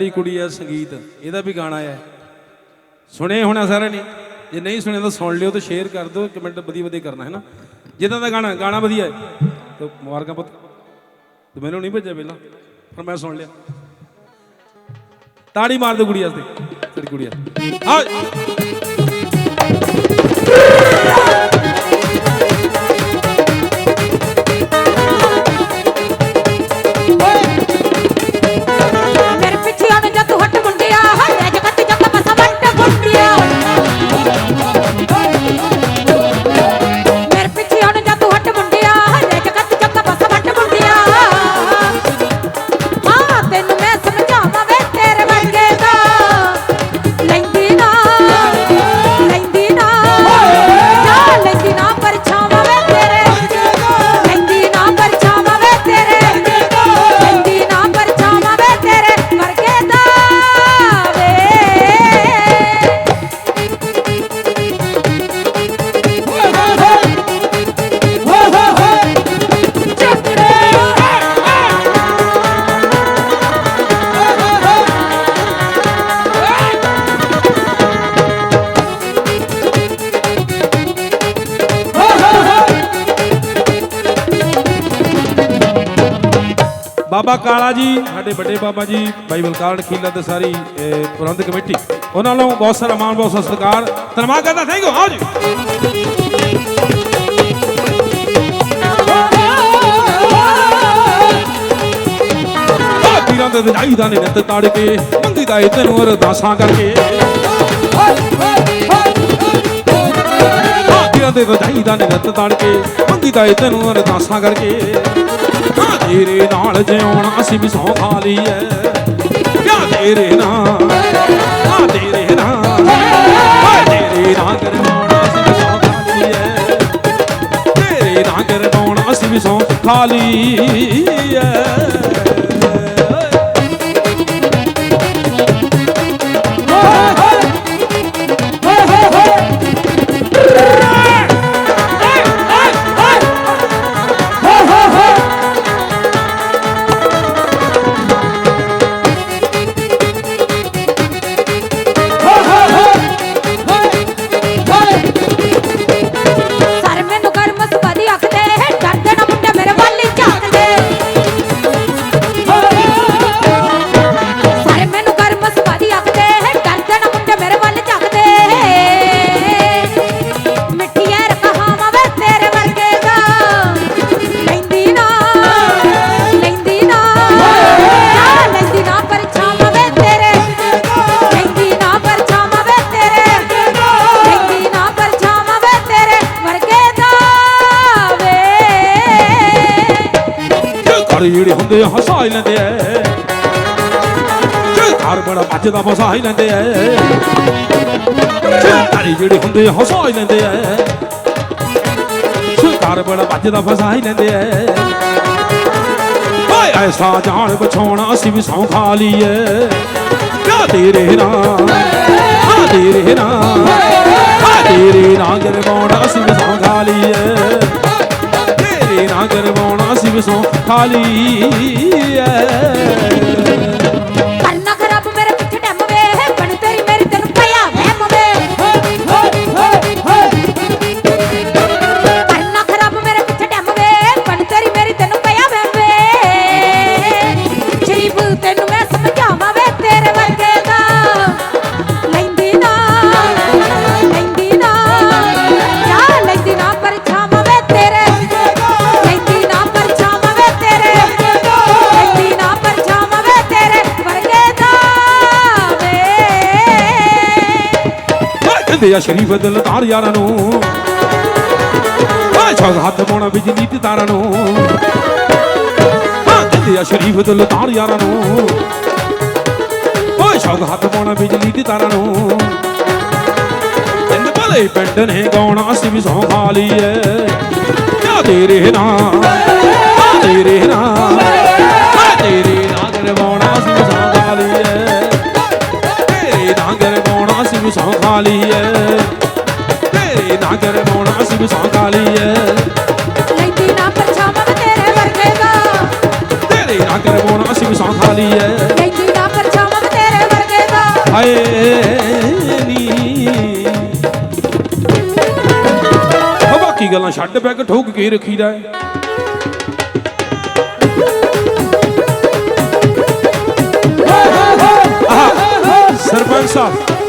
ਸਾਡੀ ਕੁੜੀ ਆ ਸੰਗੀਤ, ਇਹਦਾ ਵੀ ਗਾਣਾ ਹੈ ਸੁਣੇ ਹੋਣਾ ਸਾਰਿਆਂ ਨੇ? ਜੇ ਨਹੀਂ ਸੁਣਿਆ ਤਾਂ ਸੁਣ ਲਿਓ ਤੇ ਸ਼ੇਅਰ ਕਰ ਦਿਓ ਕਮੈਂਟ ਵਧੀਆ ਵਧੀਆ ਕਰਨਾ, ਹੈ ਨਾ? ਜਿੱਦਾਂ ਦਾ ਗਾਣਾ ਗਾਣਾ ਵਧੀਆ ਹੈ। ਤੇ ਮੁਬਾਰਕਾਂ ਪੁੱਤ। ਤੇ ਮੈਨੂੰ ਨਹੀਂ ਭੇਜਿਆ ਪਹਿਲਾਂ, ਪਰ ਮੈਂ ਸੁਣ ਲਿਆ। ਤਾੜੀ ਮਾਰ ਦਿਓ ਕੁੜੀ ਵਾਸਤੇ, ਤੇਰੀ ਕੁੜੀ ਆ ਬਾਬਾ ਕਾਲਾ ਜੀ ਸਾਡੇ ਵੱਡੇ ਬਾਬਾ ਜੀ ਭਾਈ ਬਲਕਾਰ ਖੀਲਾ ਤੇ ਸਾਰੀ ਇਹ, ਪ੍ਰਬੰਧਕ ਕਮੇਟੀ। ਉਹਨਾਂ ਨੂੰ ਬਹੁਤ ਸਾਰਾ ਮਾਣ ਬਹੁਤ ਸਤਿਕਾਰ। ਧੰਨਵਾਦ ਕਰਦਾ ਥੈਂਕ ਯੂ ਆਓ ਜੀ। ਪੀਰਾਂ ਦੇ ਵਜਾਈ ਦਾ ਨਿਤ ਤਾੜ ਕੇ ਮੰਗੀ ਦਾ ਤੈਨੂੰ ਅਰਦਾਸਾਂ ਕਰਕੇ। ਆ ਪੀਰਾਂ ਦੇ ਵਜਾਈ ਦਾ ਨਿਤ ਤਾੜ ਕੇ ਮੰਗੀ ਦਾ ਇਹ ਤੈਨੂੰ ਅਰਦਾਸਾਂ ਕਰਕੇ। ਤੇਰੇ ਨਾਲ ਜਿਉਣਾ ਅਸੀਂ ਵੀ ਸੌ ਖਾ ਲਈ ਕਿਆ ਤੇਰੇ ਨਾਲ, ਆ ਤੇਰੇ ਨਾਲ ਆ ਤੇਰੇ ਨਾਲ ਕਰਵਾਉਣਾ ਅਸੀਂ ਵੀ ਸੌ ਖਾ ਲਈ ਤੇਰੇ ਨਾਲ ਕਰਵਾਉਣਾ ਅਸੀਂ ਵੀ ਸੌ ਖਾ ਲਈ ਘਰ ਜਿਹੜੇ ਹੁੰਦੇ ਆ, ਹਸਾ ਹੀ ਲੈਂਦੇ ਐ। ਘਰ ਬੜਾ ਵੱਜਦਾ ਫਸਾ ਹੀ ਲੈਂਦੇ ਐ। ਘਰ ਜਿਹੜੇ ਹੁੰਦੇ ਆ, ਹਸਾ ਹੀ ਲੈਂਦੇ ਐ। ਘਰ ਬੜਾ ਵੱਜਦਾ ਫਸਾ ਹੀ ਲੈਂਦੇ ਐ। ਓਏ ਐਸਾ ਜਾਣ ਬਛਾਉਣਾ ਅਸੀਂ ਵੀ ਸੌਂ ਖਾ ਲਈਏ। ਕਿਆ ਤੇਰੇ ਨਾਲ ਆ ਤੇਰੇ ਨਾਲ ਆ ਤੇਰੇ ਨਾਲ ਗਰਵਾਉਣਾ ਅਸੀਂ ਵੀ ਸੌਂ ਖਾ ਲਈਏ। ਤੇਰੇ ਨਾਲ ਕਰਵਾਉਣਾ ਅਸੀਂ ਵੀ ਖਾਲੀ ਐ ਓਏ ਕਹਿੰਦੇ ਆ ਸ਼ਰੀਫ ਦਿਲਦਾਰ ਯਾਰਾਂ ਨੂੰ। ਓਏ ਛੋਗ ਹੱਥ ਪਾਉਣਾ ਬਿਜਲੀ ਤੇ ਤਾਰਾਂ ਨੂੰ। ਹਾਂ ਕਹਿੰਦੇ ਆ ਸ਼ਰੀਫ ਦਿਲਦਾਰ ਯਾਰਾਂ ਨੂੰ। ਓਏ ਛੋਗ ਹੱਥ ਪਾਉਣਾ ਬਿਜਲੀ ਤੇ ਤਾਰਾਂ ਨੂੰ। ਇੰਦ ਭਲੇ ਪਿੰਡ ਨੇ ਗਾਉਣਾ ਅਸੀਂ ਵੀ ਸੌਂ ਖਾ ਲਈਏ। ਕਿਆ ਤੇਰੇ ਨਾਲ ਤੇਰੇ ਨਾਲ, ਆ ਤੇਰੇ ਨਾਲ ਕਰਵਾਉਣਾ ਅਸੀਂ ਵੀ ਸੌਂ ਖਾ ਲਈਏ। ਤੇਰੇ ਨਾਲ ਕਰਵਾਉਣਾ ਅਸੀਂ ਵੀ ਸੌਂ ਖਾ ਲਈਏ। ਵਾਂਗੂ ਸੌਂ ਕਾਲੀ ਐ। ਲੈਂਦੀ ਨਾ ਪਰਛਾਵਨ ਤੇਰੇ ਵਰਗੇ ਦਾ। ਤੇਰੇ ਨਾ ਕਰਵੋਣਾ ਅਸੀਂ ਵੀ ਸੌਂ ਖਾਲੀ ਐ। ਲੈਂਦੀ ਨਾ ਪਰਛਾਵਨ ਤੇਰੇ ਵਰਗੇ ਦਾ। ਹਾਏ ਨੀ। ਹੋ ਬਾਕੀ ਗੱਲਾਂ ਛੱਡ ਬੈਗ ਠੋਕ ਕੇ ਰੱਖੀਦਾ ਐ। ਸਰਪੰਚ ਸਾਹਿਬ